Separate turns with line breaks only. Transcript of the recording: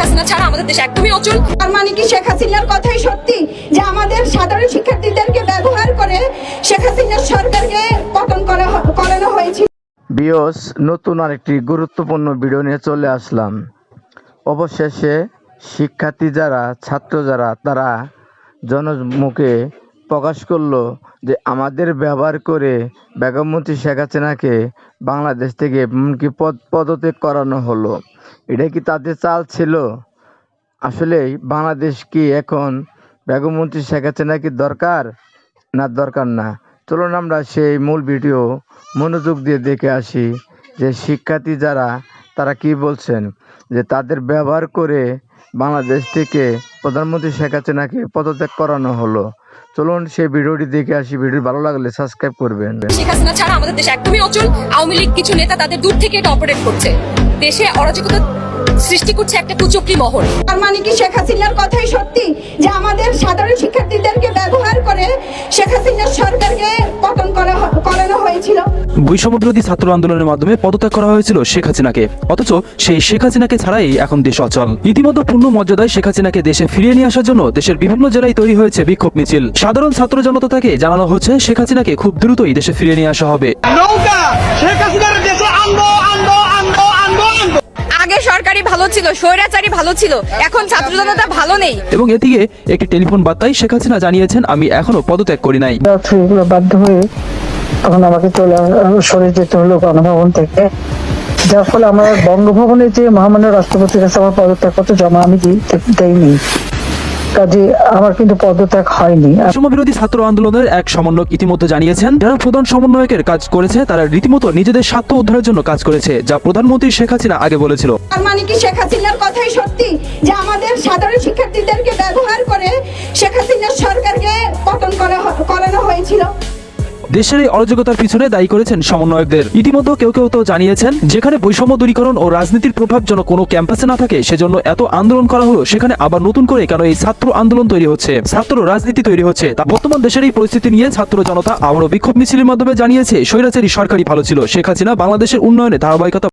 হাসিনা ছাড়া আমাদের দেশ একদমই অচল।
তার মানে কি শেখ হাসিনার কথাই সত্যি? যে আমাদের সাধারণ শিক্ষার্থীদেরকে ব্যবহার করে শেখ হাসিনার সরকারকে পতন করা করানো হয়েছে
বিওস নতুন আরেকটি গুরুত্বপূর্ণ ভিডিও নিয়ে চলে আসলাম। অবশেষে শিক্ষার্থী যারা ছাত্র যারা তারা জনমুখে প্রকাশ করল যে আমাদের ব্যবহার করে বেগমমন্ত্রী শেখ হাসিনাকে বাংলাদেশ থেকে এমনকি পদ, পদত্যাগ করানো হলো। এটা কি তাদের চাল ছিল? আসলেই বাংলাদেশ কি এখন বেগমমন্ত্রী শেখ হাসিনা কি দরকার? না দরকার না। চলুন আমরা সেই মূল ভিডিও মনোযোগ দিয়ে দেখে আসি যে শিক্ষার্থী যারা, তারা কি বলছেন? যে তাদের ব্যবহার করে বাংলাদেশ থেকে প্রধানমন্ত্রী শেখ হাসিনাকে পদত্যাগ করানো হলো। চলুন সেই ভিডিওটি দেখে আসি। ভিডিও ভালো লাগলে সাবস্ক্রাইব করবেন।
শেখ হাসিনা ছাড়া আমাদের দেশ একদমই অচল। আওয়ামী লীগ কিছু নেতা তাদের দূর থেকে এটা অপারেট করছে। দেশে অরাজকতা সৃষ্টি করছে একটা কুচক্রি মহল।
তার মানে কি শেখ হাসিনার কথাই সত্যি? যে আমাদের সাধারণ শিক্ষার্থীদেরকে ব্যবহার করে শেখ হাসিনার সরকারকে হয়েছিল
বৈষম্য বিরোধী ছাত্র আন্দোলনের মাধ্যমে পদত্যাগ করা হয়েছিল শেখ হাসিনাকে। অথচ সেই শেখ হাসিনাকে ছাড়াই এখন দেশ অচল। ইতিমধ্যে পূর্ণ মর্যাদায় শেখ হাসিনাকে দেশে ফিরিয়ে নিয়ে আসার জন্য দেশের বিভিন্ন জেলায় তৈরি হয়েছে বিক্ষোভ মিছিল। সাধারণ ছাত্র জনতা থেকে জানানো হচ্ছে শেখ হাসিনাকে খুব দ্রুতই দেশে ফিরিয়ে নিয়ে আসা হবে।
শেখ হাসিনার দেশে আনব আনব আনব আনব আনব।
আগে সরকারি ভালো ছিল স্বৈরাচারী ভালো ছিল এখন ছাত্র জনতা ভালো নেই।
এবং এদিকে একটি টেলিফোন বার্তায় শেখ হাসিনা জানিয়েছেন আমি এখনও পদত্যাগ করি নাই।
বাধ্য হয়ে তখন আমাকে চলে সরে যেতে হলো গণভবন থেকে। যার ফলে আমার বঙ্গভবনে যে মহামান্য রাষ্ট্রপতির কাছে আমার পদত্যাগপত্র জমা আমি দি- দেইনি। কাজে আমার কিন্তু পদত্যাগ হয়নি।
বিরোধী ছাত্র আন্দোলনের এক সমন্বয়ক ইতিমধ্যে জানিয়েছেন যারা প্রধান সমন্বয়কের কাজ করেছে তারা রীতিমতো নিজেদের স্বার্থ উদ্ধারের জন্য কাজ করেছে যা প্রধানমন্ত্রী শেখ হাসিনা আগে বলেছিল।
মানে কি শেখ হাসিনার কথাই
দেশের এই অরাজকতার পিছনে দায়ী করেছেন সমন্বয়কদের। ইতিমধ্যে কেউ কেউ তো জানিয়েছেন, যেখানে বৈষম্য দূরীকরণ ও রাজনীতির প্রভাব যেন কোনো ক্যাম্পাসে না থাকে, সেজন্য এত আন্দোলন করা হলো, সেখানে আবার নতুন করে কেন এই ছাত্র আন্দোলন তৈরি হচ্ছে, ছাত্র রাজনীতি তৈরি হচ্ছে, তা বর্তমান দেশের এই পরিস্থিতি নিয়ে ছাত্র জনতা আবারও বিক্ষোভ মিছিলের মাধ্যমে জানিয়েছে, স্বৈরাচারী সরকারি ভালো ছিল, শেখ হাসিনা বাংলাদেশের উন্নয়নে ধারাবাহিকতা